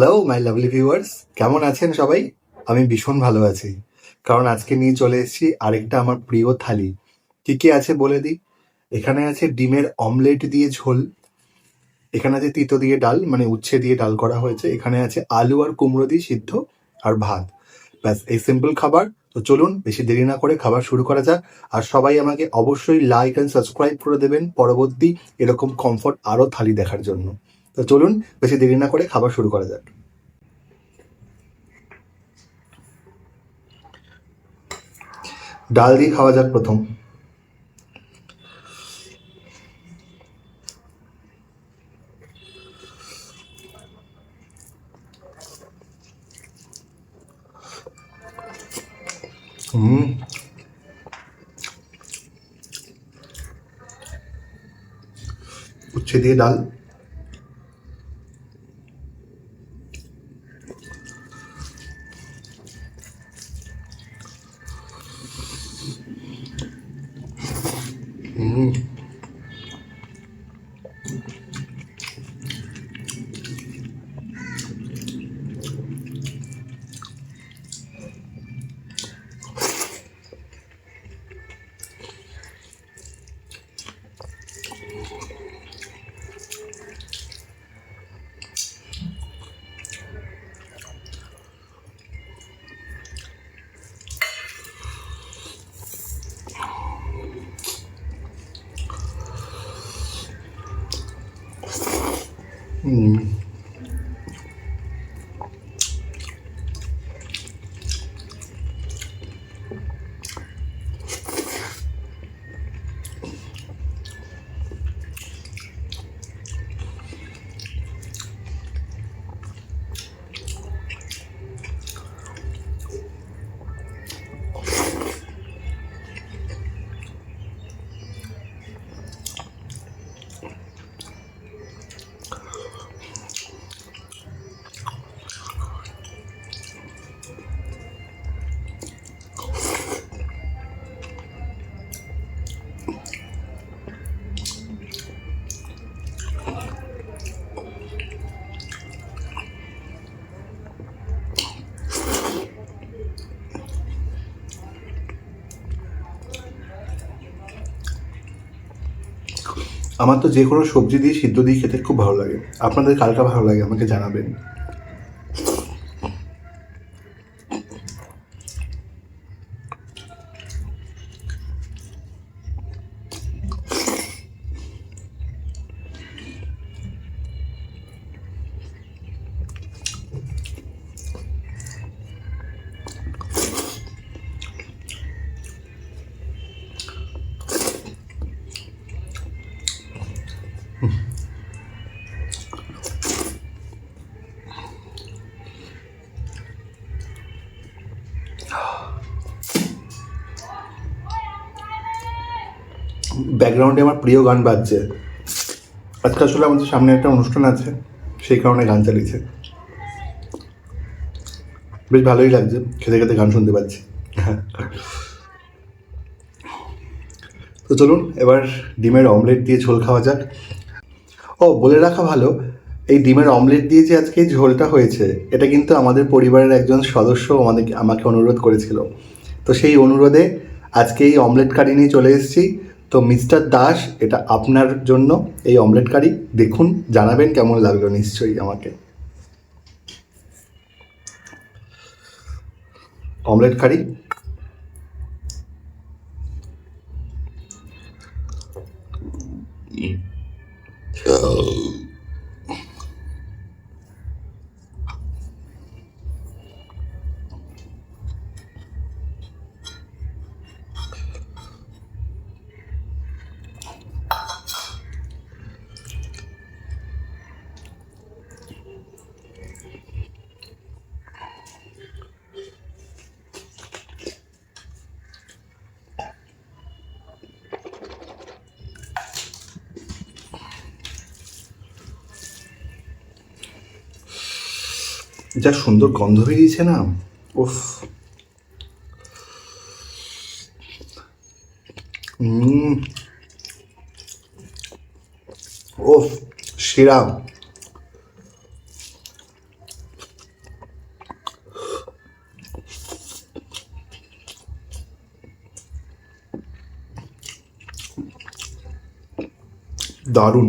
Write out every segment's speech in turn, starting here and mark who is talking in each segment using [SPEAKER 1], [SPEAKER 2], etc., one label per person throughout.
[SPEAKER 1] Hello my lovely viewers কেমন আছেন সবাই? আমি ভীষণ ভালো আছি। কারণ আজকে নিয়ে চলে এসেছি আরেকটা আমার প্রিয় থালি। কি কি আছে বলে দিই? এখানে আছে ডিমের অমলেট দিয়ে ঝোল। এখানে আছে তিতো দিয়ে ডাল মানে উচ্ছে দিয়ে ডাল করা হয়েছে। এখানে আছে আলু আর কুমড়ো দিয়ে সিদ্ধ আর ভাত। ব্যাস, এই সিম্পল খাবার। তো চলুন, বেশি দেরি না করে খাবার শুরু করা যাক। আর সবাই আমাকে অবশ্যই লাইক অ্যান্ড সাবস্ক্রাইব করে দেবেন। পরবর্তী এরকম কমফর্ট আরও থালি দেখার জন্য। তো চলুন বেশি দেরি না করে খাবার শুরু করা যাক। ডাল দিয়ে খাওয়া যাক প্রথম। হুম। উচ্ছে দিয়ে ডাল। হুম আমার তো যে কোনো সবজি দিয়ে সিদ্ধ দিয়ে খেতে খুব ভালো লাগে। আপনাদের কালকা ভালো লাগে আমাকে জানাবেন। ব্যাকগ্রাউন্ডে আমার প্রিয় গান বাজছে। আজকে আসলে আমাদের সামনে একটা অনুষ্ঠান আছে, সেই কারণে গান চালিয়েছে। বেশ ভালোই লাগছে, খেতে খেতে গান শুনতে পাচ্ছি। তো চলুন, এবার ডিমের অমলেট দিয়ে ঝোল খাওয়া যাক। ও, বলে রাখা ভালো, এই ডিমের অমলেট দিয়ে যে আজকে ঝোলটা হয়েছে, এটা কিন্তু আমাদের পরিবারের একজন সদস্য আমাদের আমাকে অনুরোধ করেছিল। তো সেই অনুরোধে আজকে এই অমলেট কারি নিয়ে চলে এসেছি। তো মিস্টার দাস, এটা আপনার জন্য এই অমলেট কারি। দেখুন, জানাবেন কেমন লাগল নিশ্চয়ই আমাকে। Omelette curry. যা সুন্দর গন্ধ বেরিয়েছে না। ওফ ওফ সেরা দারুণ।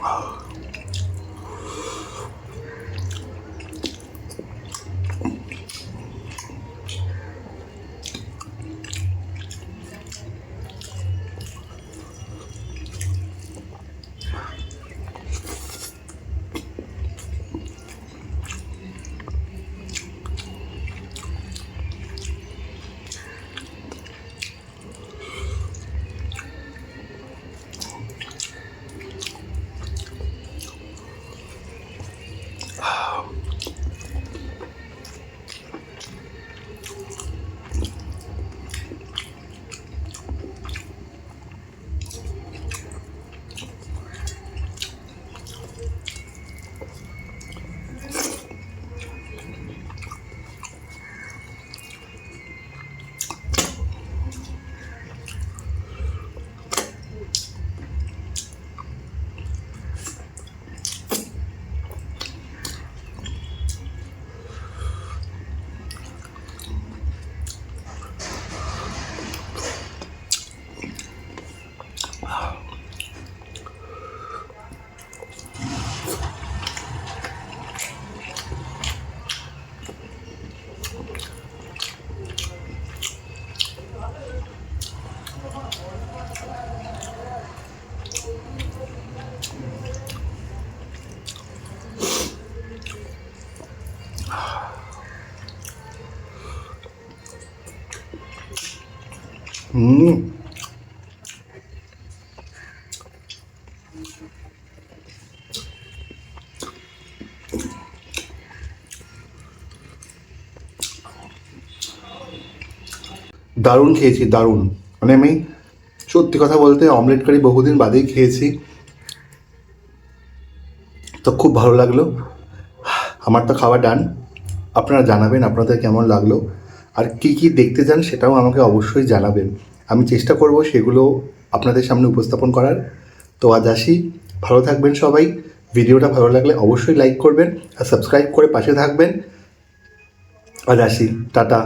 [SPEAKER 1] 合。হুম দারুণ খেয়েছি, দারুণ। মানে আমি সত্যি কথা বলতে অমলেট কারি বহুদিন বাদেই খেয়েছি। তো খুব ভালো লাগল। আমার তো খাওয়া ডান আপনারা জানাবেন আপনাদের কেমন লাগল। আর কি কি দেখতে চান সেটাও আমাকে অবশ্যই জানাবেন। আমি চেষ্টা করব সেগুলো আপনাদের সামনে উপস্থাপন করার। তো আজ আসি। ভালো থাকবেন সবাই। ভিডিওটা ভালো লাগলে অবশ্যই লাইক করবেন আর সাবস্ক্রাইব করে পাশে থাকবেন। আজ আসি। টাটা।